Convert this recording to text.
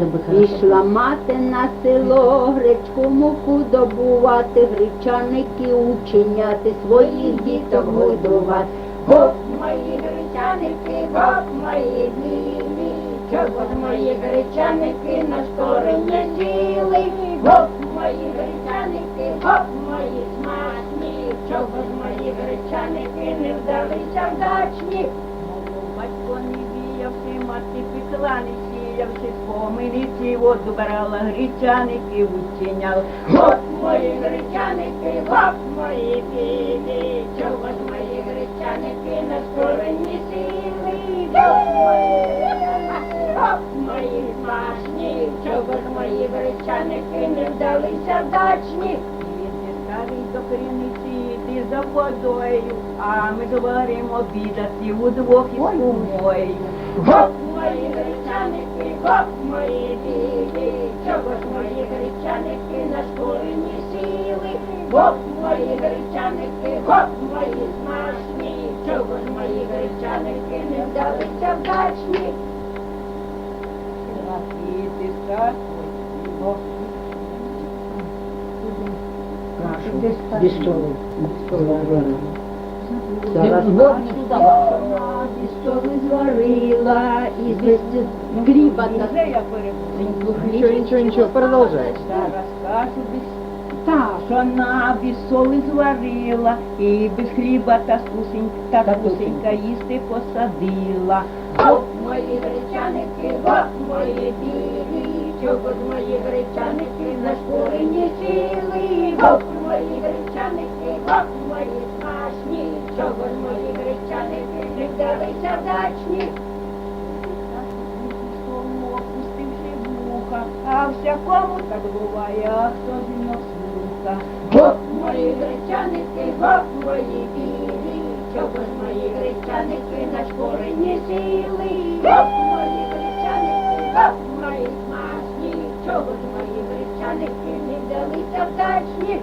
Би мати на село, гречку муку добувати, гречаники учиняти, своїх діток годувати. Гоп, мої гречаники, гоп, мої білі, чого ж мої гречаники на стороні сіли, гоп, мої гречаники, гоп, мої смачні, чого ж мої гречаники не вдалися вдачні. Батько не віявши, мати пекла не сіявши, спомиліці воду брала, гречаники учиняла. Гоп, мої гречаники, гоп, мої білі, чого ж мої гречаники на стороні сіли, гоп, мої мої чого ж мої гречаники не вдалися вдачні. До криниці, іди за водою, а ми говоримо бідати удвох із кумою. Гоп, мої гречаники, гоп, мої білі, чого ж мої гречаники на стороні сіли, гоп, мої гречаники, гоп, мої смачні, чого ж мої гречаники не вдалися вдачні. Іди старий, Без столи. Зараз і столи зварила, я. Нічого, нічого, нічого, продовжай. Зараз без так. що вона без соли зварила, і без хліба та скусенька, та скусенька їсти посадила. Гоп, мої гречаники, гоп, мої білі, чого ж мої гречаники на шкурині сіли, гоп, мої гречаники, гоп, мої смачні, чого ж мої гречаники не вдалися вдачні. А так буває, а хто зі слуха. Гоп, мої гречаники, гоп, мої білі, чого ж мої гречаники на шкурині сіли, гоп, мої гречаники, гоп, мої смачні, чого ж мої гречаники не вдалися вдачні.